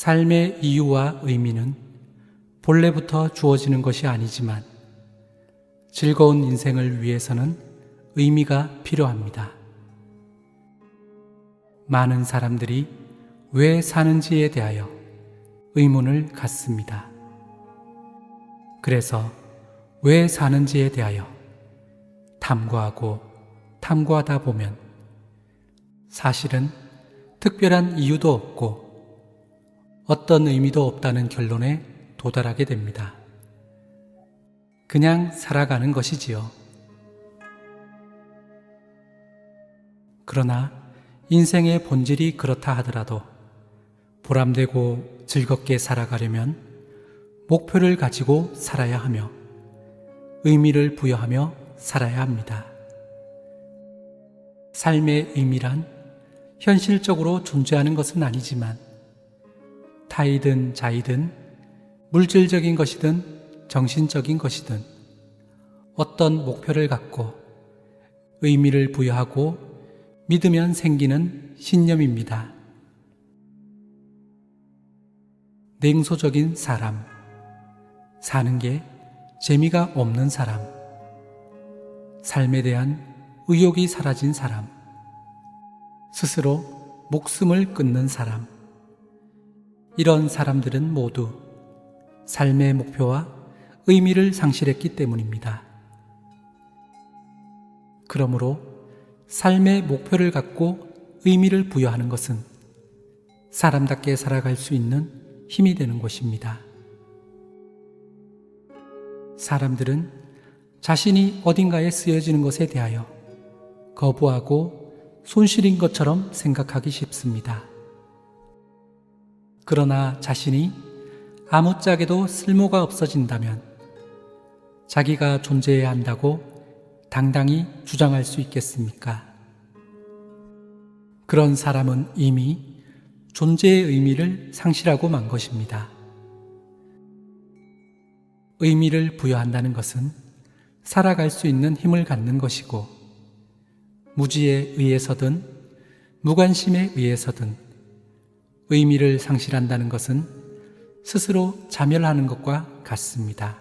삶의 이유와 의미는 본래부터 주어지는 것이 아니지만 즐거운 인생을 위해서는 의미가 필요합니다. 많은 사람들이 왜 사는지에 대하여 의문을 갖습니다. 그래서 왜 사는지에 대하여 탐구하고 탐구하다 보면 사실은 특별한 이유도 없고 어떤 의미도 없다는 결론에 도달하게 됩니다. 그냥 살아가는 것이지요. 그러나 인생의 본질이 그렇다 하더라도 보람되고 즐겁게 살아가려면 목표를 가지고 살아야 하며 의미를 부여하며 살아야 합니다. 삶의 의미란 현실적으로 존재하는 것은 아니지만 타이든 자이든 물질적인 것이든 정신적인 것이든 어떤 목표를 갖고 의미를 부여하고 믿으면 생기는 신념입니다. 냉소적인 사람, 사는 게 재미가 없는 사람, 삶에 대한 의욕이 사라진 사람, 스스로 목숨을 끊는 사람, 이런 사람들은 모두 삶의 목표와 의미를 상실했기 때문입니다. 그러므로 삶의 목표를 갖고 의미를 부여하는 것은 사람답게 살아갈 수 있는 힘이 되는 것입니다. 사람들은 자신이 어딘가에 쓰여지는 것에 대하여 거부하고 손실인 것처럼 생각하기 쉽습니다. 그러나 자신이 아무짝에도 쓸모가 없어진다면 자기가 존재해야 한다고 당당히 주장할 수 있겠습니까? 그런 사람은 이미 존재의 의미를 상실하고 만 것입니다. 의미를 부여한다는 것은 살아갈 수 있는 힘을 갖는 것이고, 무지에 의해서든 무관심에 의해서든 의미를 상실한다는 것은 스스로 자멸하는 것과 같습니다.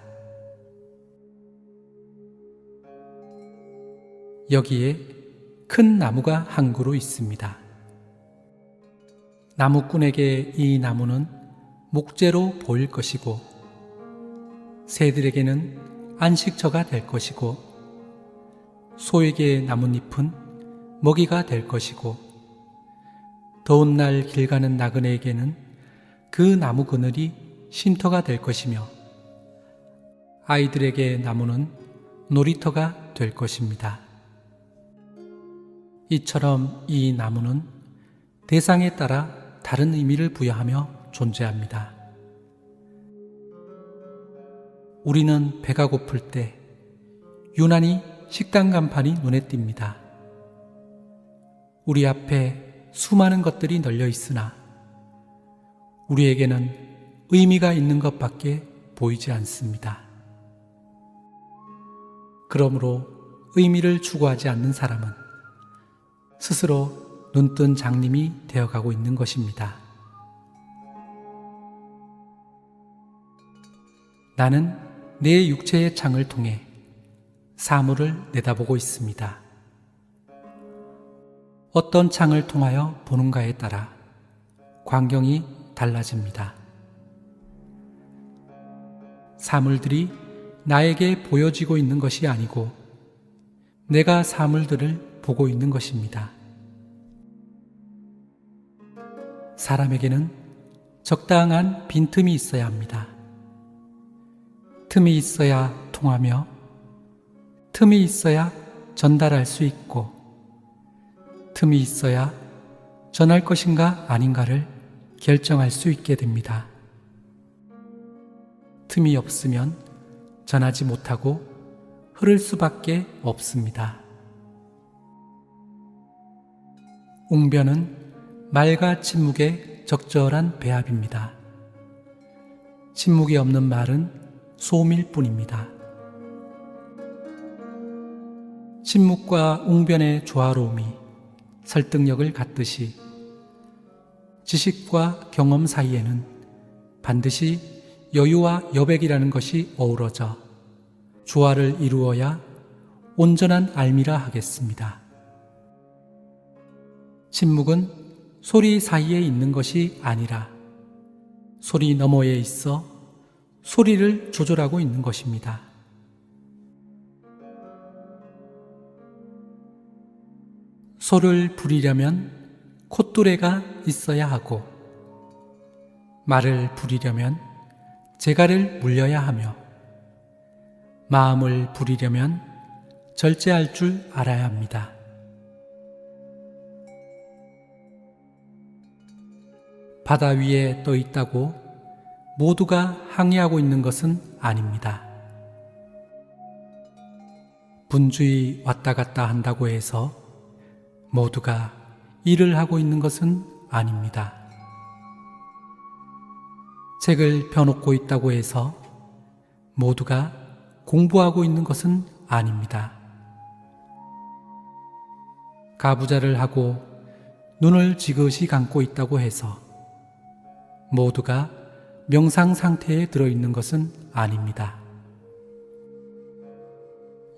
여기에 큰 나무가 한 그루 있습니다. 나무꾼에게 이 나무는 목재로 보일 것이고, 새들에게는 안식처가 될 것이고, 소에게 나뭇잎은 먹이가 될 것이고, 더운 날 길 가는 나그네에게는 그 나무 그늘이 쉼터가 될 것이며, 아이들에게 나무는 놀이터가 될 것입니다. 이처럼 이 나무는 대상에 따라 다른 의미를 부여하며 존재합니다. 우리는 배가 고플 때 유난히 식당 간판이 눈에 띕니다. 우리 앞에 수많은 것들이 널려 있으나 우리에게는 의미가 있는 것밖에 보이지 않습니다. 그러므로 의미를 추구하지 않는 사람은 스스로 눈뜬 장님이 되어가고 있는 것입니다. 나는 내 육체의 창을 통해 사물을 내다보고 있습니다. 어떤 창을 통하여 보는가에 따라 광경이 달라집니다. 사물들이 나에게 보여지고 있는 것이 아니고 내가 사물들을 보고 있는 것입니다. 사람에게는 적당한 빈틈이 있어야 합니다. 틈이 있어야 통하며 틈이 있어야 전달할 수 있고 틈이 있어야 전할 것인가 아닌가를 결정할 수 있게 됩니다. 틈이 없으면 전하지 못하고 흐를 수밖에 없습니다. 웅변은 말과 침묵의 적절한 배합입니다. 침묵이 없는 말은 소음일 뿐입니다. 침묵과 웅변의 조화로움이 설득력을 갖듯이 지식과 경험 사이에는 반드시 여유와 여백이라는 것이 어우러져 조화를 이루어야 온전한 알미라 하겠습니다. 침묵은 소리 사이에 있는 것이 아니라 소리 너머에 있어 소리를 조절하고 있는 것입니다. 소를 부리려면 콧뚜레가 있어야 하고 말을 부리려면 재갈을 물려야 하며 마음을 부리려면 절제할 줄 알아야 합니다. 바다 위에 떠 있다고 모두가 항해하고 있는 것은 아닙니다. 분주히 왔다 갔다 한다고 해서 모두가 일을 하고 있는 것은 아닙니다. 책을 펴놓고 있다고 해서 모두가 공부하고 있는 것은 아닙니다. 가부자를 하고 눈을 지그시 감고 있다고 해서 모두가 명상 상태에 들어있는 것은 아닙니다.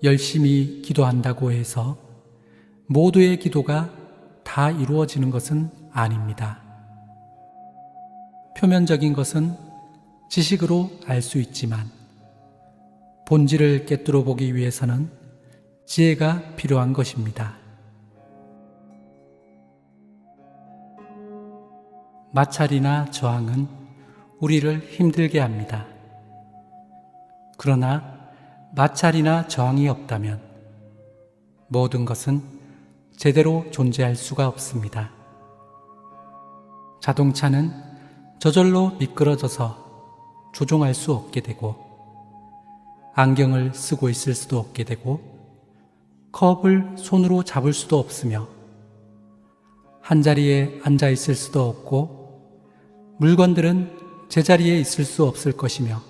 열심히 기도한다고 해서 모두의 기도가 다 이루어지는 것은 아닙니다. 표면적인 것은 지식으로 알 수 있지만 본질을 깨뜨려 보기 위해서는 지혜가 필요한 것입니다. 마찰이나 저항은 우리를 힘들게 합니다. 그러나 마찰이나 저항이 없다면 모든 것은 제대로 존재할 수가 없습니다. 자동차는 저절로 미끄러져서 조종할 수 없게 되고 안경을 쓰고 있을 수도 없게 되고 컵을 손으로 잡을 수도 없으며 한 자리에 앉아 있을 수도 없고 물건들은 제자리에 있을 수 없을 것이며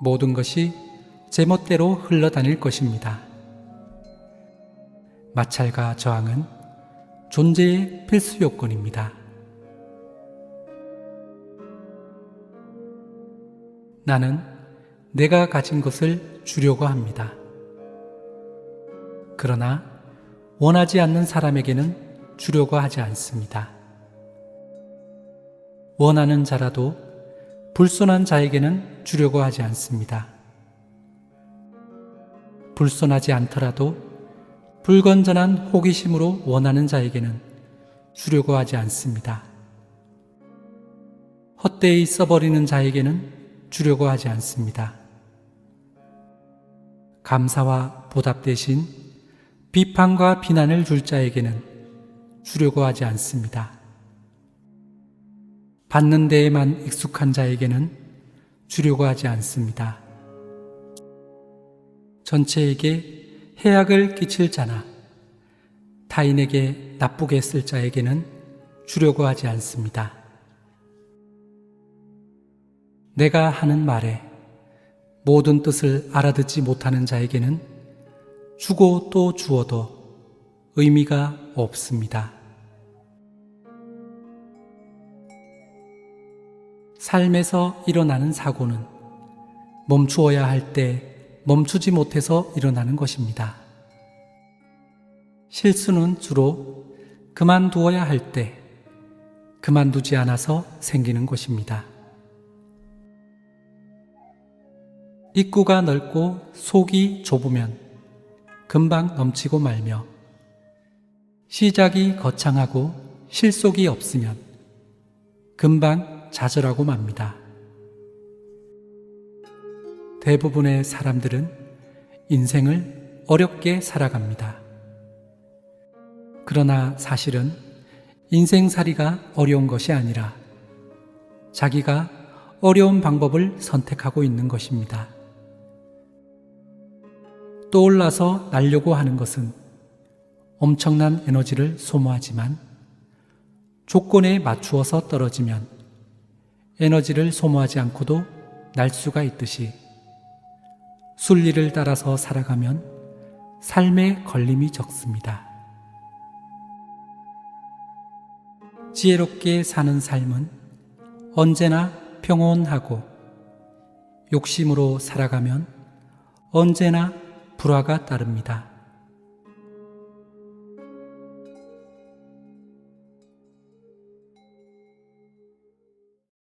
모든 것이 제멋대로 흘러다닐 것입니다. 마찰과 저항은 존재의 필수 요건입니다. 나는 내가 가진 것을 주려고 합니다. 그러나 원하지 않는 사람에게는 주려고 하지 않습니다. 원하는 자라도 불손한 자에게는 주려고 하지 않습니다. 불손하지 않더라도 불건전한 호기심으로 원하는 자에게는 주려고 하지 않습니다. 헛되이 써버리는 자에게는 주려고 하지 않습니다. 감사와 보답 대신 비판과 비난을 줄 자에게는 주려고 하지 않습니다. 받는 데에만 익숙한 자에게는 주려고 하지 않습니다. 전체에게 해악을 끼칠 자나 타인에게 나쁘게 쓸 자에게는 주려고 하지 않습니다. 내가 하는 말에 모든 뜻을 알아듣지 못하는 자에게는 주고 또 주어도 의미가 없습니다. 삶에서 일어나는 사고는 멈추어야 할 때 멈추지 못해서 일어나는 것입니다. 실수는 주로 그만두어야 할 때 그만두지 않아서 생기는 것입니다. 입구가 넓고 속이 좁으면 금방 넘치고 말며 시작이 거창하고 실속이 없으면 금방 좌절하고 맙니다. 대부분의 사람들은 인생을 어렵게 살아갑니다. 그러나 사실은 인생살이가 어려운 것이 아니라 자기가 어려운 방법을 선택하고 있는 것입니다. 떠올라서 날려고 하는 것은 엄청난 에너지를 소모하지만 조건에 맞추어서 떨어지면 에너지를 소모하지 않고도 날 수가 있듯이 순리를 따라서 살아가면 삶의 걸림이 적습니다. 지혜롭게 사는 삶은 언제나 평온하고 욕심으로 살아가면 언제나 불화가 따릅니다.